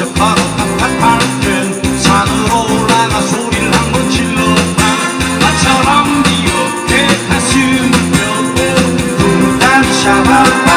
시작하고 팍팍팍 산으로 올라가 소리를 한번 질러봐. 나처럼 이렇게 가슴을 펴고. 눈단 샤바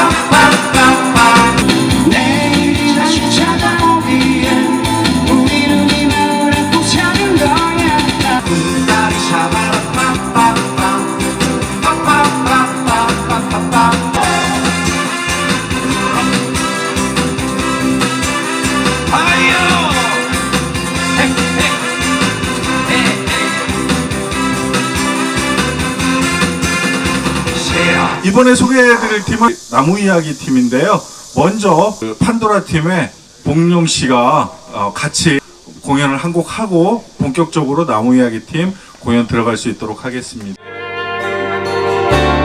이번에 소개해드릴 팀은 나무 이야기 팀인데요. 먼저 그 판도라 팀의 봉룡 씨가 어, 같이 공연을 한 곡 하고 본격적으로 나무 이야기 팀 공연 들어갈 수 있도록 하겠습니다.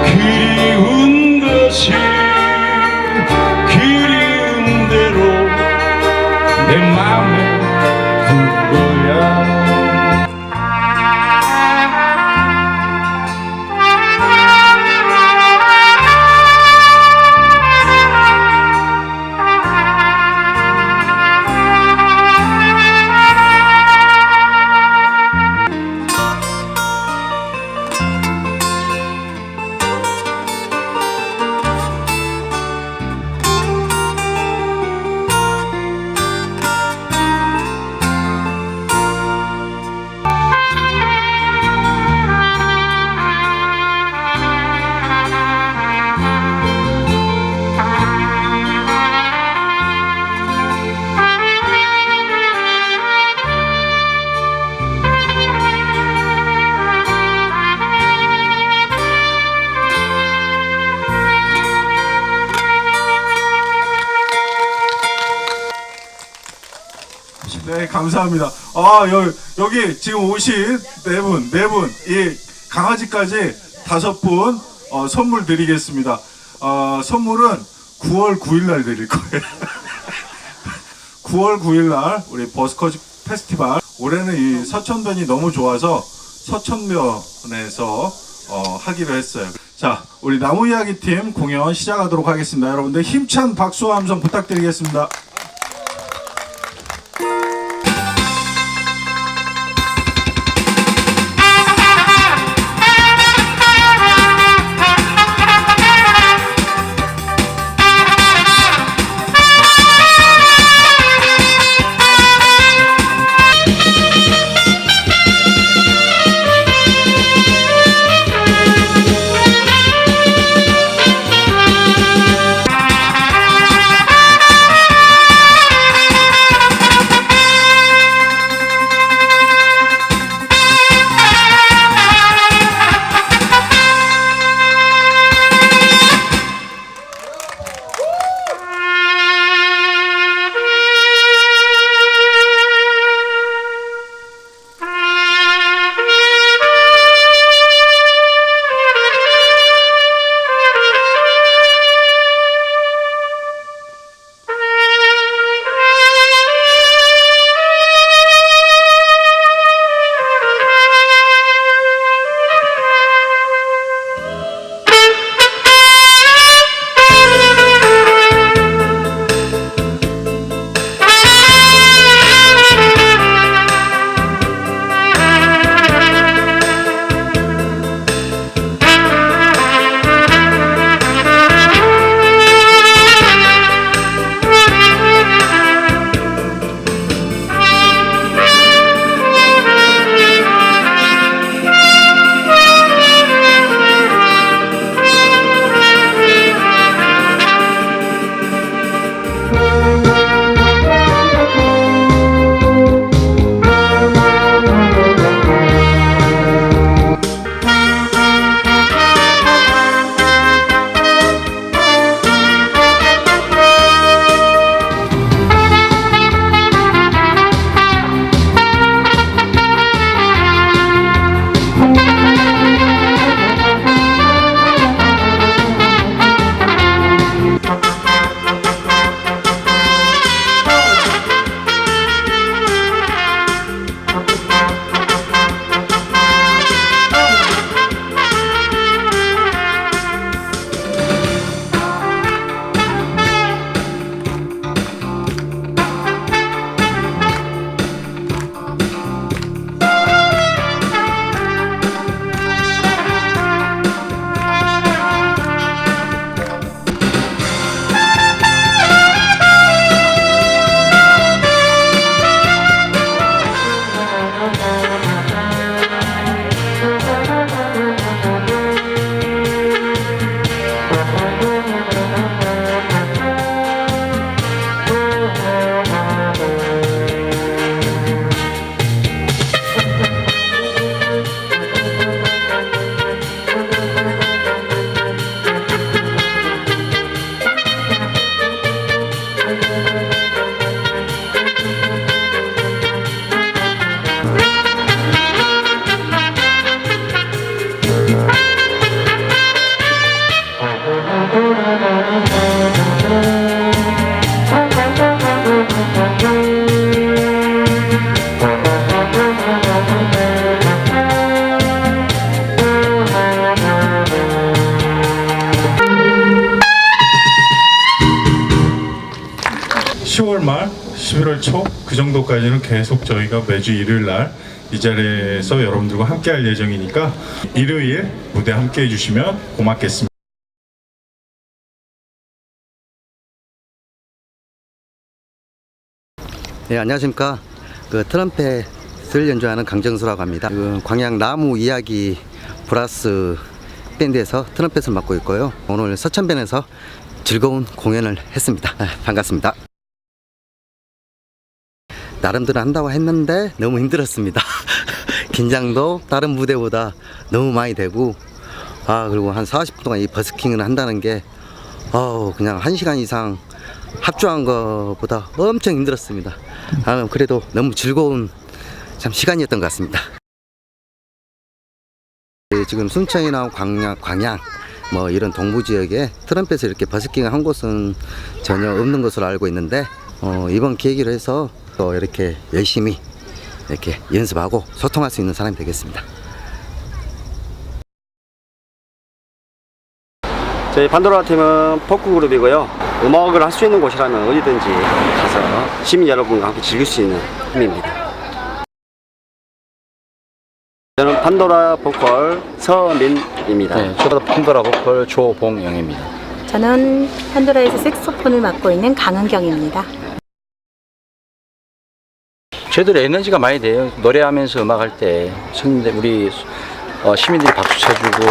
그리운 것이 그리운 대로 내 맘에 네, 감사합니다. 아, 여, 여기 지금 오신 네 분, 네 분, 이 강아지까지 다섯 분 어, 선물 드리겠습니다. 어, 선물은 9월 9일 날 드릴 거예요. 9월 9일 날 우리 버스커즈 페스티벌 올해는 이 서천변이 너무 좋아서 서천변에서 어, 하기로 했어요. 자, 우리 나무 이야기 팀 공연 시작하도록 하겠습니다. 여러분들 힘찬 박수와 함성 부탁드리겠습니다. 정도까지는 계속 저희가 매주 일요일 날 이 자리에서 여러분들과 함께 할 예정이니까 일요일 무대 함께 해주시면 고맙겠습니다. 네, 안녕하십니까. 그 트럼펫을 연주하는 강정수라고 합니다. 그 광양 나무 이야기 브라스 밴드에서 트럼펫을 맡고 있고요. 오늘 서천변에서 즐거운 공연을 했습니다. 아, 반갑습니다. 나름대로 한다고 했는데 너무 힘들었습니다. 긴장도 다른 무대보다 너무 많이 되고 아 그리고 한 40분 동안 이 버스킹을 한다는 게 어우 그냥 한 시간 이상 합주한 것보다 엄청 힘들었습니다. 아, 그래도 너무 즐거운 참 시간이었던 것 같습니다. 예, 지금 순천이나 광양, 광양 뭐 이런 동부 지역에 트럼펫을 이렇게 버스킹을 한 곳은 전혀 없는 것으로 알고 있는데 어, 이번 계기로 해서 또 이렇게 열심히 이렇게 연습하고 소통할 수 있는 사람이 되겠습니다. 저희 판도라 팀은 포크 그룹이고요. 음악을 할 수 있는 곳이라면 어디든지 가서 시민 여러분과 함께 즐길 수 있는 팀입니다. 저는 판도라 보컬 서민입니다. 네, 저도 판도라 보컬 조봉영입니다. 저는 판도라에서 색소폰을 맡고 있는 강은경입니다. 저희들 에너지가 많이 돼요. 노래하면서 음악할 때 손님들 우리 어, 시민들이 박수 쳐주고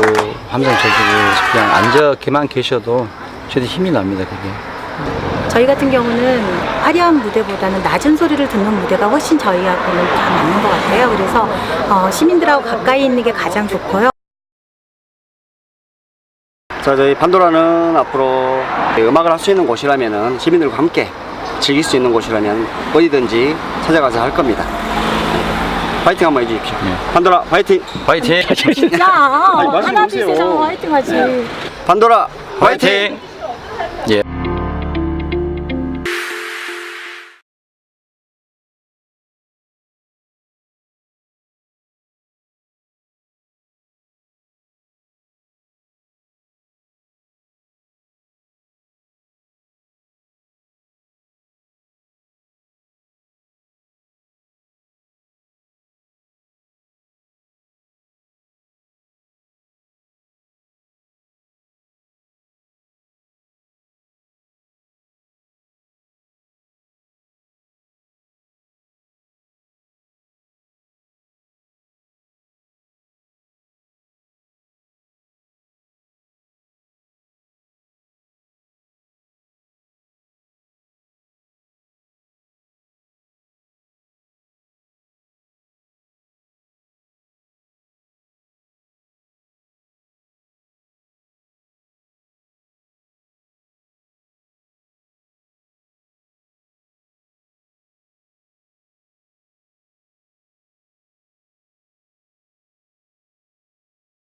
함성 쳐주고 그냥 앉아만 계셔도 저희들 힘이 납니다. 그게. 저희 같은 경우는 화려한 무대보다는 낮은 소리를 듣는 무대가 훨씬 저희하고는 다 맞는 것 같아요. 그래서 어, 시민들하고 가까이 있는 게 가장 좋고요. 자, 저희 판도라는 앞으로 음악을 할 수 있는 곳이라면 시민들과 함께 즐길 수 있는 곳이라면 어디든지 찾아가서 할 겁니다. 파이팅 한번 해주십시오. 판도라 파이팅! 파이팅! 진짜 말씀 하나. 둘셋 화이팅 하지. 판도라 파이팅!